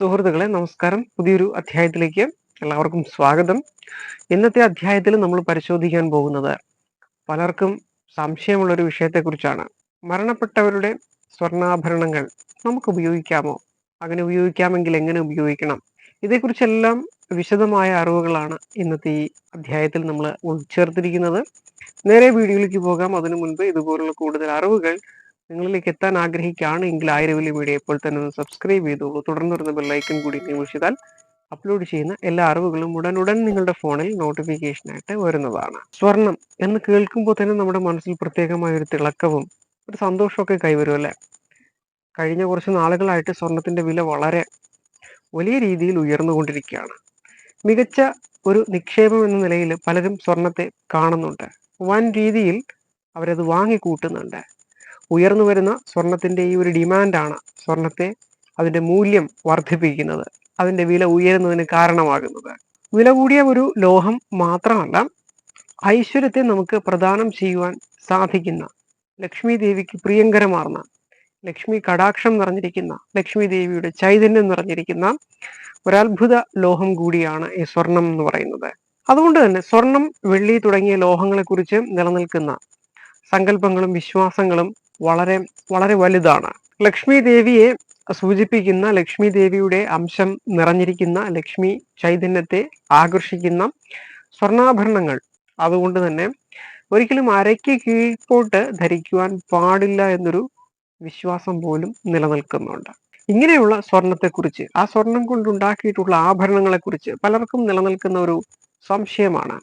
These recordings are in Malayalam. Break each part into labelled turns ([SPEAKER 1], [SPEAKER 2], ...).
[SPEAKER 1] സുഹൃത്തുക്കളെ നമസ്കാരം. പുതിയൊരു അധ്യായത്തിലേക്ക് എല്ലാവർക്കും സ്വാഗതം. ഇന്നത്തെ അധ്യായത്തിൽ നമ്മൾ പരിശോധിക്കാൻ പോകുന്നത് പലർക്കും സംശയമുള്ള ഒരു വിഷയത്തെക്കുറിച്ചാണ്. മരണപ്പെട്ടവരുടെ സ്വർണാഭരണങ്ങൾ നമുക്ക് ഉപയോഗിക്കാമോ? അങ്ങനെ ഉപയോഗിക്കാമെങ്കിൽ എങ്ങനെ ഉപയോഗിക്കണം? ഇതേക്കുറിച്ചെല്ലാം വിശദമായ അറിവുകളാണ് ഇന്നത്തെ ഈ അധ്യായത്തിൽ നമ്മൾ ഉൾച്ചേർത്തിരിക്കുന്നത്. നേരെ വീഡിയോയിലേക്ക് പോകാം. അതിനു മുൻപ് ഇതുപോലുള്ള കൂടുതൽ അറിവുകൾ നിങ്ങളിലേക്ക് എത്താൻ ആഗ്രഹിക്കുകയാണ് എങ്കിൽ ആയിരം വലിയ വീഡിയോ ഇപ്പോൾ തന്നെ ഒന്ന് സബ്സ്ക്രൈബ് ചെയ്തോളൂ. തുടർന്ന് വരുന്ന ബെല്ലൈക്കൺ കൂടി നിമിഷിച്ചാൽ അപ്ലോഡ് ചെയ്യുന്ന എല്ലാ അറിവുകളും ഉടൻ നിങ്ങളുടെ ഫോണിൽ നോട്ടിഫിക്കേഷനായിട്ട് വരുന്നതാണ്. സ്വർണം എന്ന് കേൾക്കുമ്പോൾ തന്നെ നമ്മുടെ മനസ്സിൽ പ്രത്യേകമായ ഒരു തിളക്കവും ഒരു സന്തോഷമൊക്കെ കൈവരും അല്ലേ? കഴിഞ്ഞ കുറച്ച് നാളുകളായിട്ട് സ്വർണത്തിന്റെ വില വളരെ വലിയ രീതിയിൽ ഉയർന്നുകൊണ്ടിരിക്കുകയാണ്. മികച്ച ഒരു നിക്ഷേപം എന്ന നിലയിൽ പലരും സ്വർണത്തെ കാണുന്നുണ്ട്. വൻ രീതിയിൽ അവരത് വാങ്ങിക്കൂട്ടുന്നുണ്ട്. ഉയർന്നു വരുന്ന സ്വർണത്തിന്റെ ഈ ഒരു ഡിമാൻഡാണ് സ്വർണത്തെ അതിന്റെ മൂല്യം വർദ്ധിപ്പിക്കുന്നത്. അതിന്റെ വില ഉയരുന്നതിന് കാരണമാകുന്നത്. വില കൂടിയ ഒരു ലോഹം മാത്രമല്ല ഐശ്വര്യത്തെ നമുക്ക് പ്രദാനം ചെയ്യുവാൻ സാധിക്കുന്ന ലക്ഷ്മി ദേവിക്ക് പ്രിയങ്കരമാർന്ന ലക്ഷ്മി കടാക്ഷം നിറഞ്ഞിരിക്കുന്ന ലക്ഷ്മി ദേവിയുടെ ചൈതന്യം നിറഞ്ഞിരിക്കുന്ന ഒരത്ഭുത ലോഹം കൂടിയാണ് ഈ സ്വർണം എന്ന് പറയുന്നത്. അതുകൊണ്ട് തന്നെ സ്വർണം വെള്ളി തുടങ്ങിയ ലോഹങ്ങളെക്കുറിച്ച് നിലനിൽക്കുന്ന സങ്കല്പങ്ങളും വിശ്വാസങ്ങളും വളരെ വളരെ വലുതാണ്. ലക്ഷ്മി ദേവിയെ സൂചിപ്പിക്കുന്ന ലക്ഷ്മി ദേവിയുടെ അംശം നിറഞ്ഞിരിക്കുന്ന ലക്ഷ്മി ചൈതന്യത്തെ ആകർഷിക്കുന്ന സ്വർണാഭരണങ്ങൾ. അതുകൊണ്ട് തന്നെ ഒരിക്കലും അരയ്ക്ക് കീഴ്പോട്ട് ധരിക്കുവാൻ പാടില്ല എന്നൊരു വിശ്വാസം പോലും നിലനിൽക്കുന്നുണ്ട്. ഇങ്ങനെയുള്ള സ്വർണത്തെക്കുറിച്ച് ആ സ്വർണം കൊണ്ടുണ്ടാക്കിയിട്ടുള്ള ആഭരണങ്ങളെക്കുറിച്ച് പലർക്കും നിലനിൽക്കുന്ന ഒരു സംശയമാണ്.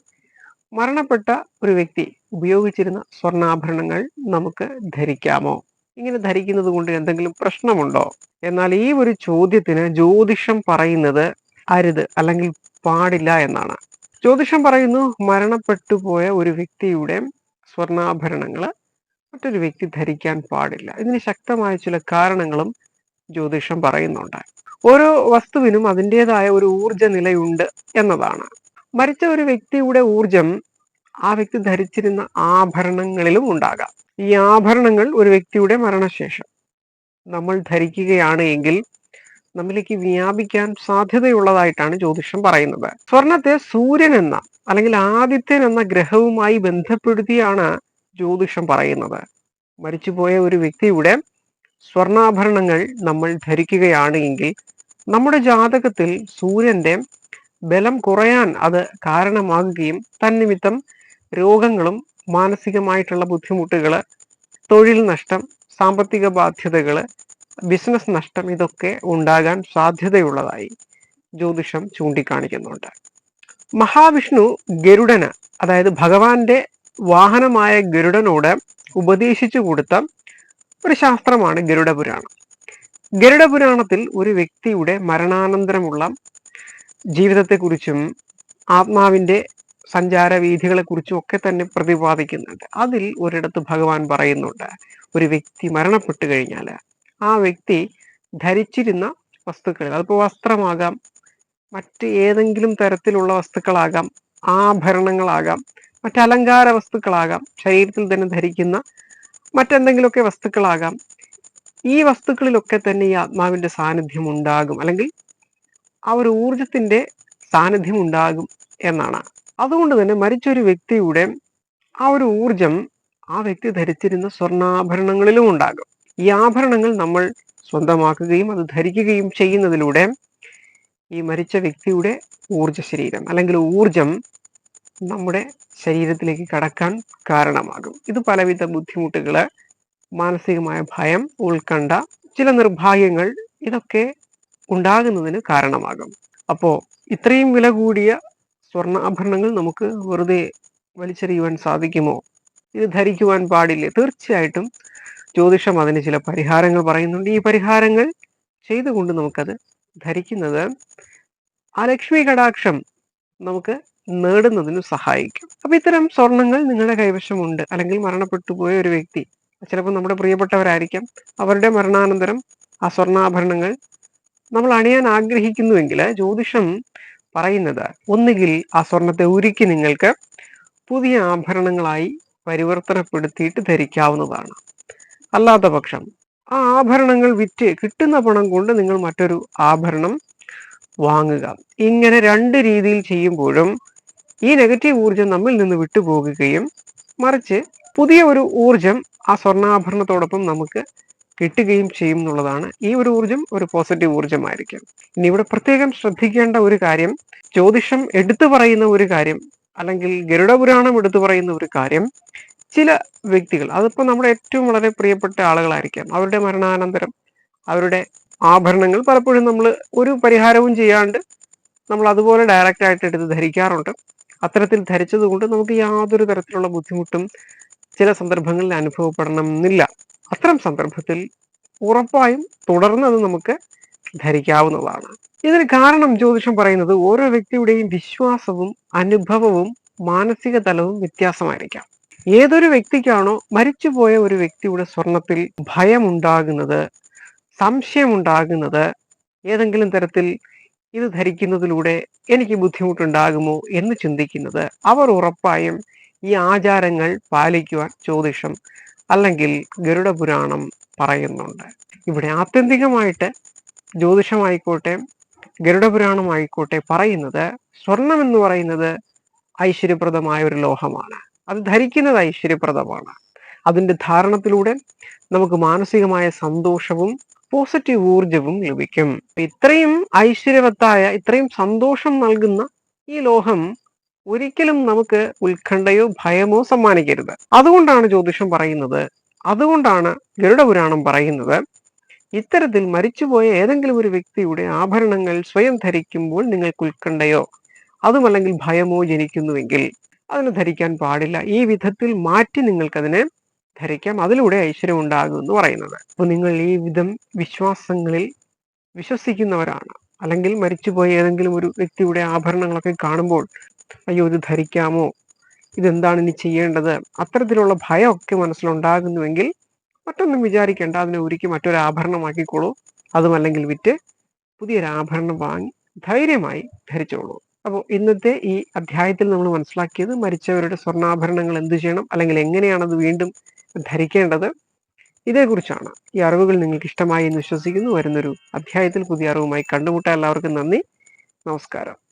[SPEAKER 1] മരണപ്പെട്ട ഒരു വ്യക്തി ഉപയോഗിച്ചിരുന്ന സ്വർണാഭരണങ്ങൾ നമുക്ക് ധരിക്കാമോ? ഇങ്ങനെ ധരിക്കുന്നത് കൊണ്ട് എന്തെങ്കിലും പ്രശ്നമുണ്ടോ? എന്നാൽ ഈ ഒരു ചോദ്യത്തിന് ജ്യോതിഷം പറയുന്നത് അരുത് അല്ലെങ്കിൽ പാടില്ല എന്നാണ്. ജ്യോതിഷം പറയുന്നു മരണപ്പെട്ടു പോയ ഒരു വ്യക്തിയുടെ സ്വർണാഭരണങ്ങൾ മറ്റൊരു വ്യക്തി ധരിക്കാൻ പാടില്ല. ഇതിന് ശക്തമായ ചില കാരണങ്ങളും ജ്യോതിഷം പറയുന്നുണ്ട്. ഓരോ വസ്തുവിനും അതിന്റെതായ ഒരു ഊർജ നിലയുണ്ട് എന്നതാണ്. മരിച്ച ഒരു വ്യക്തിയുടെ ഊർജം ആ വ്യക്തി ധരിച്ചിരുന്ന ആഭരണങ്ങളിലും ഉണ്ടാകാം. ഈ ആഭരണങ്ങൾ ഒരു വ്യക്തിയുടെ മരണശേഷം. നമ്മൾ ധരിക്കുകയാണ് എങ്കിൽ നമ്മിലേക്ക് വ്യാപിക്കാൻ സാധ്യതയുള്ളതായിട്ടാണ് ജ്യോതിഷം പറയുന്നത്. സ്വർണത്തെ സൂര്യൻ എന്ന അല്ലെങ്കിൽ ആദിത്യൻ എന്ന ഗ്രഹവുമായി ബന്ധപ്പെടുത്തിയാണ് ജ്യോതിഷം പറയുന്നത്. മരിച്ചുപോയ ഒരു വ്യക്തിയുടെ സ്വർണാഭരണങ്ങൾ നമ്മൾ ധരിക്കുകയാണ് എങ്കിൽ നമ്മുടെ ജാതകത്തിൽ സൂര്യന്റെ ബലം കുറയാൻ അത് കാരണമാകുകയും തന്നിമിത്തം രോഗങ്ങളും മാനസികമായിട്ടുള്ള ബുദ്ധിമുട്ടുകൾ തൊഴിൽ നഷ്ടം സാമ്പത്തിക ബാധ്യതകൾ ബിസിനസ് നഷ്ടം ഇതൊക്കെ ഉണ്ടാകാൻ സാധ്യതയുള്ളതായി ജ്യോതിഷം ചൂണ്ടിക്കാണിക്കുന്നുണ്ട്. മഹാവിഷ്ണു ഗരുഡന് അതായത് ഭഗവാന്റെ വാഹനമായ ഗരുഡനോട് ഉപദേശിച്ചു കൊടുത്ത ഒരു ശാസ്ത്രമാണ് ഗരുഡ പുരാണം ഗരുഡ പുരാണത്തിൽ ഒരു വ്യക്തിയുടെ മരണാനന്തരമുള്ള ജീവിതത്തെക്കുറിച്ചും ആത്മാവിന്റെ സഞ്ചാര വീഥികളെ കുറിച്ചും ഒക്കെ തന്നെ പ്രതിപാദിക്കുന്നുണ്ട് അതിൽ ഒരിടത്ത് ഭഗവാൻ പറയുന്നുണ്ട് ഒരു വ്യക്തി മരണപ്പെട്ടു കഴിഞ്ഞാൽ ആ വ്യക്തി ധരിച്ചിരുന്ന വസ്തുക്കൾ അതിപ്പോൾ വസ്ത്രമാകാം മറ്റ് ഏതെങ്കിലും തരത്തിലുള്ള വസ്തുക്കളാകാം ആഭരണങ്ങളാകാം മറ്റ് അലങ്കാര വസ്തുക്കളാകാം ശരീരത്തിൽ തന്നെ ധരിക്കുന്ന മറ്റെന്തെങ്കിലുമൊക്കെ വസ്തുക്കളാകാം ഈ വസ്തുക്കളിലൊക്കെ തന്നെ ഈ ആത്മാവിന്റെ സാന്നിധ്യം ഉണ്ടാകും അല്ലെങ്കിൽ ആ ഒരു ഊർജത്തിന്റെ സാന്നിധ്യം ഉണ്ടാകും എന്നാണ് അതുകൊണ്ട് തന്നെ മരിച്ചൊരു വ്യക്തിയുടെ ആ ഒരു ഊർജം ആ വ്യക്തി ധരിച്ചിരുന്ന സ്വർണാഭരണങ്ങളിലും ഉണ്ടാകും. ഈ ആഭരണങ്ങൾ നമ്മൾ സ്വന്തമാക്കുകയും അത് ധരിക്കുകയും ചെയ്യുന്നതിലൂടെ ഈ മരിച്ച വ്യക്തിയുടെ ഊർജ ശരീരം അല്ലെങ്കിൽ ഊർജം നമ്മുടെ ശരീരത്തിലേക്ക് കടക്കാൻ കാരണമാകും. ഇത് പലവിധ ബുദ്ധിമുട്ടുകൾ മാനസികമായ ഭയം ഉൾക്കണ്ട ചില നിർഭാഗ്യങ്ങൾ ഇതൊക്കെ ഉണ്ടാകുന്നതിന് കാരണമാകും. അപ്പോ ഇത്രയും വില കൂടിയ സ്വർണാഭരണങ്ങൾ നമുക്ക് വെറുതെ വലിച്ചെറിയുവാൻ സാധിക്കുമോ? ഇത് ധരിക്കുവാൻ പാടില്ലേ? തീർച്ചയായിട്ടും ജ്യോതിഷം അതിന് ചില പരിഹാരങ്ങൾ പറയുന്നുണ്ട്. ഈ പരിഹാരങ്ങൾ ചെയ്തുകൊണ്ട് നമുക്കത് ധരിക്കുന്നത് ആ ലക്ഷ്മി കടാക്ഷം നമുക്ക് നേടുന്നതിന് സഹായിക്കും. അപ്പൊ ഇത്തരം സ്വർണങ്ങൾ നിങ്ങളുടെ കൈവശമുണ്ട്. അല്ലെങ്കിൽ മരണപ്പെട്ടു പോയ ഒരു വ്യക്തി ചിലപ്പോൾ നമ്മുടെ പ്രിയപ്പെട്ടവരായിരിക്കാം അവരുടെ മരണാനന്തരം ആ സ്വർണാഭരണങ്ങൾ നമ്മൾ അണിയാൻ ആഗ്രഹിക്കുന്നുവെങ്കിൽ ജ്യോതിഷം പറയുന്നത്. ഒന്നുകിൽ ആ സ്വർണത്തെ ഉരുക്കി നിങ്ങൾക്ക് പുതിയ ആഭരണങ്ങളായി പരിവർത്തനപ്പെടുത്തിയിട്ട് ധരിക്കാവുന്നതാണ്. അല്ലാത്ത പക്ഷം ആ ആഭരണങ്ങൾ വിറ്റ് കിട്ടുന്ന പണം കൊണ്ട് നിങ്ങൾ മറ്റൊരു ആഭരണം വാങ്ങുക. ഇങ്ങനെ രണ്ട് രീതിയിൽ ചെയ്യുമ്പോഴും ഈ നെഗറ്റീവ് ഊർജം നമ്മിൽ നിന്ന് വിട്ടുപോകുകയും മറിച്ച് പുതിയ ഒരു ഊർജം ആ സ്വർണാഭരണത്തോടൊപ്പം നമുക്ക് കിട്ടുകയും ചെയ്യും എന്നുള്ളതാണ് ഈ ഒരു ഊർജം ഒരു പോസിറ്റീവ് ഊർജമായിരിക്കും ഇനി ഇവിടെ പ്രത്യേകം ശ്രദ്ധിക്കേണ്ട ഒരു കാര്യം ജ്യോതിഷം എടുത്തു പറയുന്ന ഒരു കാര്യം അല്ലെങ്കിൽ ഗരുഡപുരാണം എടുത്തു പറയുന്ന ഒരു കാര്യം ചില വ്യക്തികൾ അതിപ്പോൾ നമ്മുടെ ഏറ്റവും വളരെ പ്രിയപ്പെട്ട ആളുകളായിരിക്കാം. അവരുടെ മരണാനന്തരം അവരുടെ ആഭരണങ്ങൾ പലപ്പോഴും നമ്മൾ ഒരു പരിഹാരവും ചെയ്യാണ്ട് നമ്മൾ അതുപോലെ ഡയറക്റ്റ് ആയിട്ട് എടുത്ത് ധരിക്കാറുണ്ട്. അത്തരത്തിൽ ധരിച്ചതുകൊണ്ട് നമുക്ക് യാതൊരു തരത്തിലുള്ള ബുദ്ധിമുട്ടും ചില സന്ദർഭങ്ങളിൽ അനുഭവപ്പെടണം എന്നില്ല അത്തരം സന്ദർഭത്തിൽ ഉറപ്പായും തുടർന്ന് അത് നമുക്ക് ധരിക്കാവുന്നതാണ്. ഇതിന് കാരണം ജ്യോതിഷം പറയുന്നത് ഓരോ വ്യക്തിയുടെയും വിശ്വാസവും അനുഭവവും മാനസിക തലവും വ്യത്യാസമായിരിക്കാം. ഏതൊരു വ്യക്തിക്കാണോ മരിച്ചുപോയ ഒരു വ്യക്തിയുടെ സ്വർണത്തിൽ ഭയമുണ്ടാകുന്നത് സംശയമുണ്ടാകുന്നത് ഏതെങ്കിലും തരത്തിൽ ഇത് ധരിക്കുന്നതിലൂടെ എനിക്ക് ബുദ്ധിമുട്ടുണ്ടാകുമോ എന്ന് ചിന്തിക്കുന്നത് അവർ ഉറപ്പായും ഈ ആചാരങ്ങൾ പാലിക്കുവാൻ ജ്യോതിഷം അല്ലെങ്കിൽ ഗരുഡ പുരാണം പറയുന്നുണ്ട്. ഇവിടെ ആത്യന്തികമായിട്ട് ജ്യോതിഷമായിക്കോട്ടെ ഗരുഡ പുരാണമായിക്കോട്ടെ പറയുന്നത് സ്വർണം എന്ന് പറയുന്നത് ഐശ്വര്യപ്രദമായ ഒരു ലോഹമാണ്. അത് ധരിക്കുന്നത് ഐശ്വര്യപ്രദമാണ്. അതിന്റെ ധാരണത്തിലൂടെ നമുക്ക് മാനസികമായ സന്തോഷവും പോസിറ്റീവ് ഊർജവും ലഭിക്കും. ഇത്രയും ഐശ്വര്യവത്തായ ഇത്രയും സന്തോഷം നൽകുന്ന ഈ ലോഹം ഒരിക്കലും നമുക്ക് ഉത്കണ്ഠയോ ഭയമോ സമ്മാനിക്കരുത്. അതുകൊണ്ടാണ് ജ്യോതിഷം പറയുന്നത്. അതുകൊണ്ടാണ് ഗരുഡപുരാണം പറയുന്നത്. ഇത്തരത്തിൽ മരിച്ചുപോയ ഏതെങ്കിലും ഒരു വ്യക്തിയുടെ ആഭരണങ്ങൾ സ്വയം ധരിക്കുമ്പോൾ നിങ്ങൾക്ക് ഉത്കണ്ഠയോ അതുമല്ലെങ്കിൽ ഭയമോ ജനിക്കുന്നുവെങ്കിൽ അതിന് ധരിക്കാൻ പാടില്ല. ഈ വിധത്തിൽ മാറ്റി നിങ്ങൾക്കതിനെ ധരിക്കാം. അതിലൂടെ ഐശ്വര്യം ഉണ്ടാകും എന്ന് പറയുന്നത്. അപ്പൊ നിങ്ങൾ ഈ വിധം വിശ്വാസങ്ങളിൽ വിശ്വസിക്കുന്നവരാണ്. അല്ലെങ്കിൽ മരിച്ചുപോയ ഏതെങ്കിലും ഒരു വ്യക്തിയുടെ ആഭരണങ്ങളൊക്കെ കാണുമ്പോൾ അയ്യോ ഇത് ധരിക്കാമോ? ഇതെന്താണ് ഇനി ചെയ്യേണ്ടത്? അത്തരത്തിലുള്ള ഭയമൊക്കെ മനസ്സിലുണ്ടാകുന്നുവെങ്കിൽ മറ്റൊന്നും വിചാരിക്കേണ്ട. അതിനെ ഒരുക്കി മറ്റൊരു ആഭരണമാക്കിക്കോളൂ അതുമല്ലെങ്കിൽ വിറ്റ് പുതിയൊരു ആഭരണം വാങ്ങി ധൈര്യമായി ധരിച്ചോളൂ. അപ്പോൾ ഇന്നത്തെ ഈ അധ്യായത്തിൽ നമ്മൾ മനസ്സിലാക്കിയത് മരിച്ചവരുടെ സ്വർണാഭരണങ്ങൾ എന്ത് ചെയ്യണം? അല്ലെങ്കിൽ എങ്ങനെയാണത് വീണ്ടും ധരിക്കേണ്ടത്? ഇതേക്കുറിച്ചാണ്. ഈ അറിവുകൾ നിങ്ങൾക്ക് ഇഷ്ടമായി എന്ന് വിശ്വസിക്കുന്നു. വരുന്നൊരു അധ്യായത്തിൽ പുതിയ അറിവുമായി കണ്ടുമുട്ടാൻ എല്ലാവർക്കും നന്ദി. നമസ്കാരം.